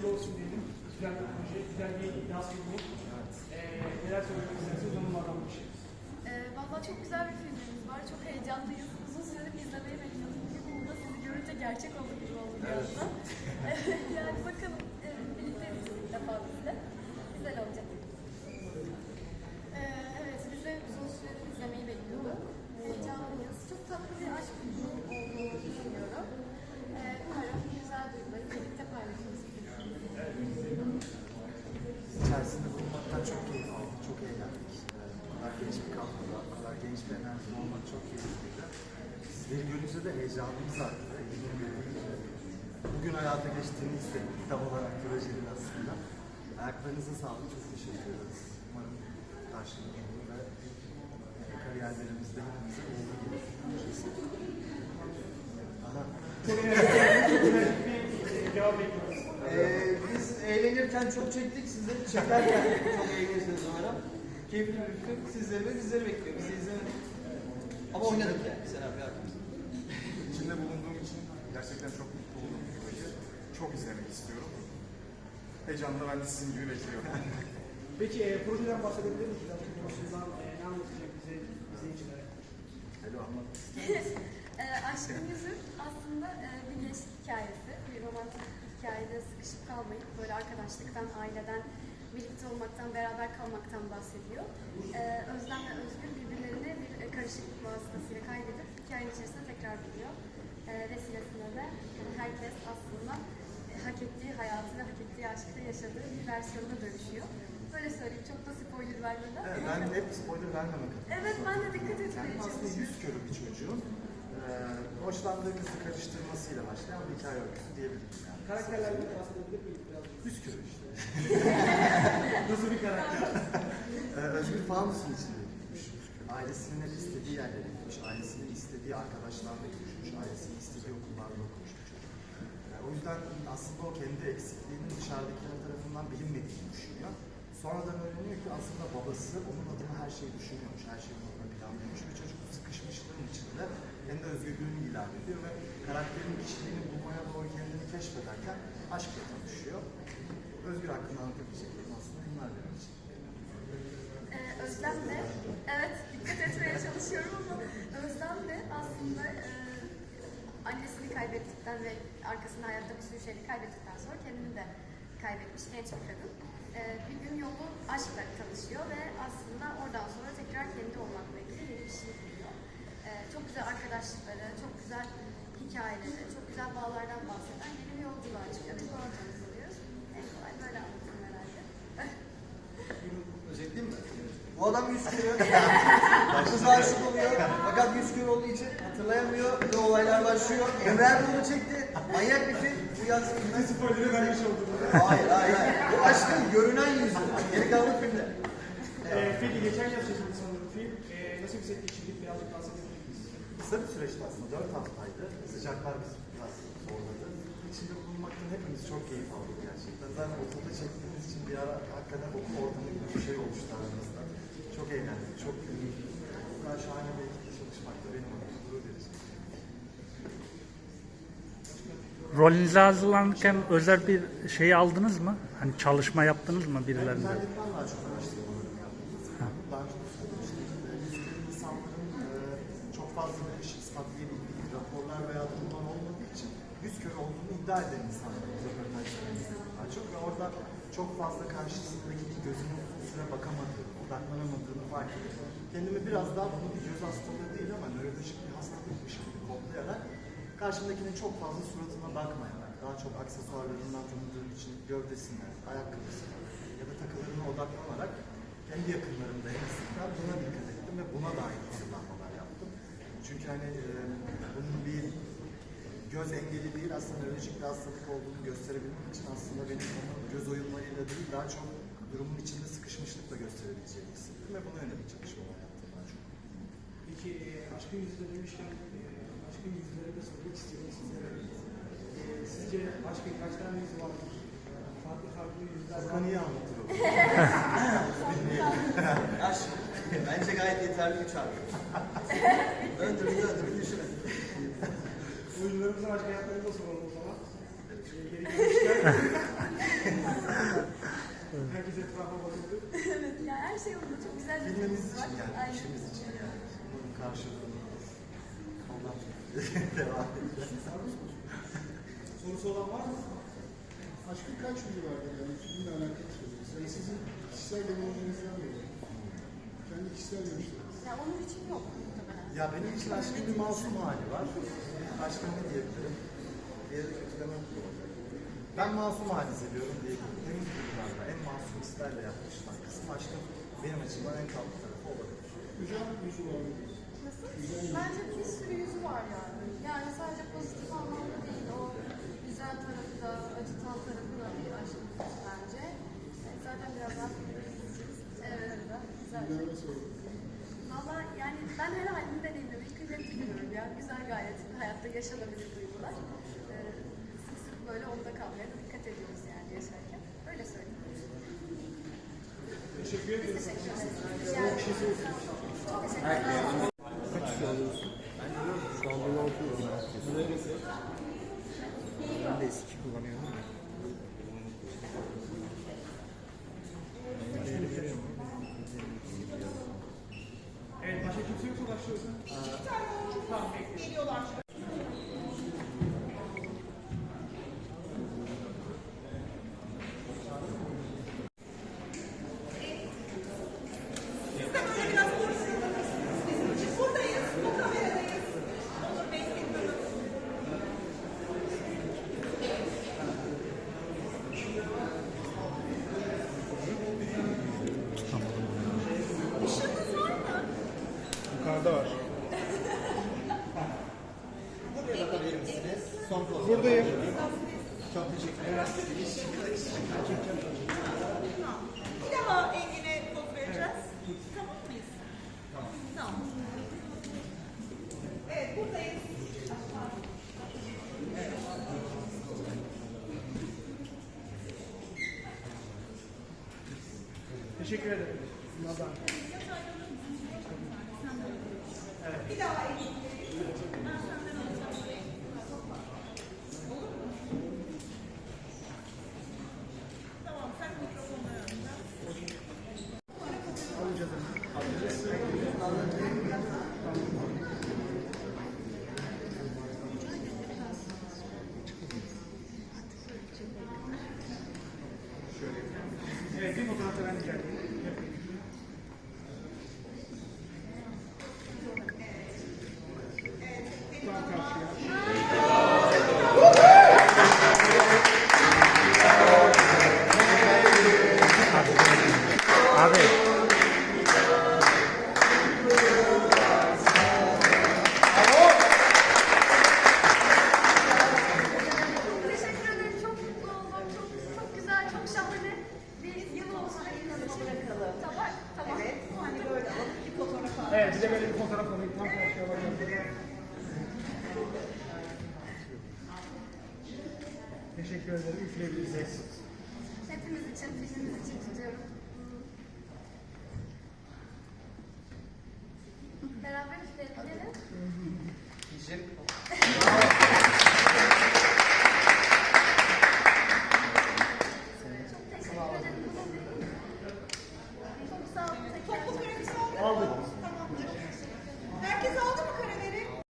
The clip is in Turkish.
hayırlı olsun diyelim. Güzel bir proje, güzel bir iddiası bu. Ee, neler söylemek istersiniz onlardan bir şey. Ee, Valla çok güzel bir filmimiz var. Çok heyecanlıyız. Uzun süredir izlemeyi bekliyorduk. Bugün burada sizi görünce gerçek oldu gibi oldu bir anda. yani bakalım e, birlikte izleyeceğiz ilk defa biz de. Güzel olacak. Ee, evet biz de uzun süredir izlemeyi bekliyorduk. Heyecanlıyız. Çok tatlı bir aşk filmi olduğunu düşünüyorum. Ee, umarım güzel duyguları birlikte paylaşırız. İçerisinde bulunmaktan çok keyif aldık, çok eğlendik. Ee, Bu kadar genç bir kadroda, bu kadar genç bir enerji olmak çok keyifliydi. Sizleri görünce de heyecanımız arttı. Bugün hayata geçtiğini hissettik tam olarak projenin aslında. Ayaklarınıza sağlık, çok teşekkür ederiz. Umarım karşılıklı olur ve kariyerlerimizde hepimize uğurlu gelir. Ee, biz eğlenirken çok çektik, siz de çekerken çok eğlenirsiniz umarım. Keyifli bir film sizleri ve bizleri bekliyor. Bizi izlemedik. Ama oynadık yani senaryo hakkında. İçinde bulunduğum için gerçekten çok mutlu oldum bu projeyi. Çok izlemek istiyorum. Heyecanla ben de sizin gibi bekliyorum. Peki e, projeden bahsedebilir misiniz? Konuşmadan e, ne anlatacak bize, izleyicilere? Hello anlat. e, Aşkın Yüzü aslında e, bir gençlik hikayesi. Bir romantik hikayede sıkışıp kalmayıp böyle arkadaşlıktan, aileden, birlikte olmaktan, beraber kalmaktan bahsediyor. E, Özlem ve Özgür birbirlerini bir e, karışıklık vasıtasıyla kaybedip hikayenin içerisinde tekrar buluyor. E, vesilesinde de yani herkes aslında e, hak ettiği hayatı ve hak ettiği aşkı yaşadığı bir versiyonuna dönüşüyor. Böyle söyleyeyim çok da spoiler vermeden. Evet, ben hep spoiler vermemek Evet, ben de dikkat etmeye Yani aslında çalışıyorum. yüz körü bir çocuğun hoşlandığı kızı karıştırmasıyla başlayan bir hikaye öyküsü diyebilirim yani. Karakterlerden bahsedebilir miyiz biraz? Körü işte. Nasıl bir karakter? E, Özgür Fanusun içinde büyümüş. Ailesinin hep istediği yerlere gitmiş. Ailesinin istediği arkadaşlarla görüşmüş. Ailesinin istediği okullarda okumuş bir çocuk. E, o yüzden aslında o kendi eksikliğinin dışarıdakiler tarafından bilinmediğini düşünüyor. Sonradan öğreniyor ki aslında babası onun adına her şeyi düşünüyormuş, her şeyi onun adına planlıyormuş ve çocuk sıkışmışlığın içinde kendi özgürlüğünü ilan ediyor ve karakterin kişiliğini bulmaya doğru kendini keşfederken aşkla tanışıyor. Özgür hakkında anlatabileceklerim aslında bunlar benim için. Ee, Özlem de, evet dikkat etmeye çalışıyorum ama Özlem de aslında e, annesini kaybettikten ve arkasında hayatta bir sürü şeyi kaybettikten sonra kendini de kaybetmiş genç bir kadın. Ee, bir gün yolu aşkla tanışıyor ve aslında oradan sonra tekrar kendi olmakla ilgili yeni bir şey çok güzel arkadaşlıkları, çok güzel hikayeleri, çok güzel bağlardan bahseden yeni bir yolculuğa çıkıyor. Biz tanık oluyoruz. En kolay böyle anlatayım herhalde. Özetleyeyim mi? Bu adam yüz körü. Kız aşık oluyor. Fakat yüz körü olduğu için hatırlayamıyor ve olaylar başlıyor. Emre Erdoğan'ı çekti. Manyak bir film. Bu yaz filmi. Spoiler'ı vermiş oldum. Hayır hayır hayır. Bu aşkın görünen yüzü. Geri kalan filmde. E, peki geçen yaz çekildi sanırım film. E, nasıl bir set geçirdik birazcık bahsedebilir? Kısa bir süreçti aslında, 4 haftaydı. Sıcaklar bizi biraz zorladı. İçinde bulunmaktan hepimiz çok keyif aldık gerçekten. Zaten okulda çektiğimiz için bir ara hakikaten okul ortamı gibi bir şey olmuştu aramızda. Çok eğlendik, çok güldük. Bu kadar şahane bir ekiple çalışmak da benim adıma gurur verici. Rolünüze hazırlanırken özel bir şey aldınız mı? Hani çalışma yaptınız mı birilerinden? İnternetten daha çok araştırmalarımı yaptım. Daha önce fazla iş ispatlayabildiği raporlar veya durumlar olmadığı için yüz kör olduğunu iddia eden izledim daha çok ve orada çok fazla karşısındaki gözünün uzun süre bakamadığını, odaklanamadığını fark edip kendimi biraz daha bunu bir göz hastalığı değil ama nörolojik bir hastalıkmış gibi kodlayarak karşımdakinin çok fazla suratına bakmayarak, daha çok aksesuarlarından tanıdığım için gövdesine, ayakkabısına ya da takılarına odaklanarak kendi yakınlarımda en azından buna dikkat ettim ve buna dair hazırlanmalar yaptım. Çünkü hani e, bunun bir göz engeli değil aslında nörolojik bir hastalık olduğunu gösterebilmek için aslında benim onu göz oyunlarıyla değil daha çok durumun içinde sıkışmışlıkla gösterebileceğimi hissettim ve buna yönelik çalışmalar yaptım daha çok. Peki e, aşkın yüzü demişken e, aşkın yüzleri de sormak istiyorum sizlere. E, sizce aşkın kaç tane yüzü vardır? Farklı farklı yüzler var. Furkan iyi anlatır o. Aşk. Bence gayet yeterli üç harf. Öndürün öndürün düşünün. Oyuncularımızın aşk hayatlarını da soralım o zaman. yeri gelmişken herkes etrafa bakıyordu. evet, yani her şey yolunda çok güzel bir Filmimiz için yani, Aynen. işimiz için yani. Bunun karşılığını ondan devam edeceğiz. Sorusu olan var mı? Aşkın kaç yüzü vardır yani filmle alakalı söylüyorsunuz. Yani sizin kişisel deneyiminizden dolayı. Kendi kişisel görüşleriniz. Ya onun için yok. Ya benim için aşkın bir masum hali var. Aşkın ne diyebilirim? Diğeri kötülemek de olacak. Ben masum hali seviyorum diyebilirim. Temiz duygularla, en masum hislerle yaklaşılan kısım aşkın benim açımdan en tatlı tarafı olabilir. Güzel yüzü var mı? Nasıl? Bence bir sürü yüzü var yani. Yani sadece pozitif anlamda değil, o güzel tarafı da, acıtan tarafı da bir aşk bence. E, Zaten birazdan Evet, güzel. Valla yani ben her halini deneyimlemeyi kıymetli görüyorum ya. Güzel gayet hayatta yaşanabilir duygular. Ee, sık sık böyle onda kalmaya da dikkat ediyoruz yani yaşarken. Öyle söyleyeyim. Teşekkür Biz ederiz. teşekkür ederiz. Ederim. Çok teşekkür ederim. Ben de eski kullanıyorum. Evet, başka kimse yoksa başlıyoruz. Yukarıda var. Buradayım. Bir daha Engin'e poz vereceğiz. Tamam mıyız? Tamam. Evet, buradayız. Teşekkür ederim. Bir daha Engin. Evet, Evet, bir de böyle bir fotoğraf alayım. Tam karşıya bakıyorum. Teşekkür ederim. Üfleyebilirsiniz. Hepimiz için, filmimiz için tutuyorum.